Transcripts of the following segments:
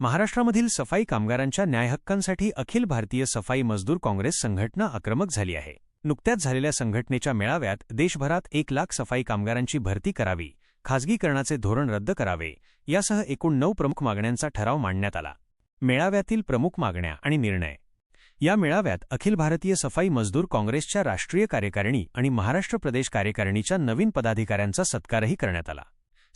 महाराष्ट्रामधील सफाई कामगारांच्या न्यायहक्कांसाठी अखिल भारतीय सफाई मजदूर काँग्रेस संघटना आक्रमक झाली आहे. नुकत्याच झालेल्या संघटनेच्या मेळाव्यात देशभरात एक लाख सफाई कामगारांची भरती करावी खासगीकरणाचे धोरण रद्द करावे यासह एकूण नऊ प्रमुख मागण्यांचा ठराव मांडण्यात आला. मेळाव्यातील प्रमुख मागण्या आणि निर्णय. या मेळाव्यात अखिल भारतीय सफाई मजदूर काँग्रेसच्या राष्ट्रीय कार्यकारिणी आणि महाराष्ट्र प्रदेश कार्यकारिणीच्या नवीन पदाधिकाऱ्यांचा सत्कारही करण्यात आला.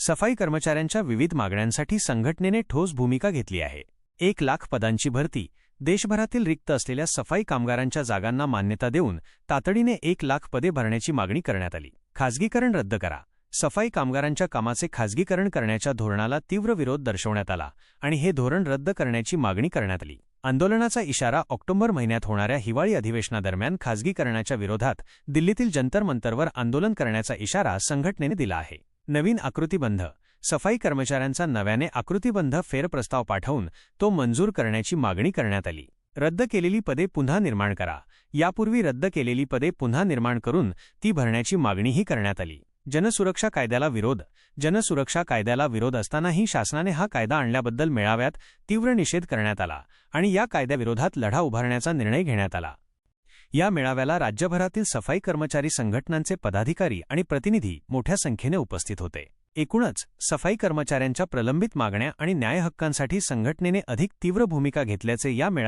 सफाई कर्मचाऱ्यांच्या विविध मागण्यांसाठी संघटनेने ठोस भूमिका घेतली आहे. एक लाख पदांची भरती देशभरातील रिक्त असलेल्या सफाई कामगारांच्या जागांना मान्यता देऊन तातडीने एक लाख पदे भरण्याची मागणी करण्यात आली. खाजगीकरण रद्द करा. सफाई कामगारांच्या कामाचे खाजगीकरण करण्याच्या धोरणाला तीव्र विरोध दर्शवण्यात आला आणि हे धोरण रद्द करण्याची मागणी करण्यात आली. आंदोलनाचा इशारा ऑक्टोबर महिन्यात होणाऱ्या हिवाळी अधिवेशनादरम्यान खाजगीकरणाच्या विरोधात दिल्लीतील जंतर मंतरवर आंदोलन करण्याचा इशारा संघटनेने दिला आहे. नवीन आकृतीबंध. सफाई कर्मचाऱ्यांचा नव्याने आकृतीबंध फेरप्रस्ताव पाठवून तो मंजूर करण्याची मागणी करण्यात आली. रद्द केलेली पदे पुन्हा निर्माण करा. यापूर्वी रद्द केलेली पदे पुन्हा निर्माण करून ती भरण्याची मागणीही करण्यात आली. जनसुरक्षा कायद्याला विरोध. जनसुरक्षा कायद्याला विरोध असतानाही शासनाने हा कायदा आणल्याबद्दल मेळाव्यात तीव्र निषेध करण्यात आला आणि या कायद्याविरोधात लढा उभारण्याचा निर्णय घेण्यात आला. या मेळाव्याला राज्यभरातील सफाई कर्मचारी संघटनांचे पदाधिकारी आणि प्रतिनिधी मोठ्या संख्येने उपस्थित होते. एकूणच सफाई कर्मचाऱ्यांच्या प्रलंबित मागण्या आणि न्यायहक्कांसाठी संघटनेने अधिक तीव्र भूमिका घेतल्याचे या मेळा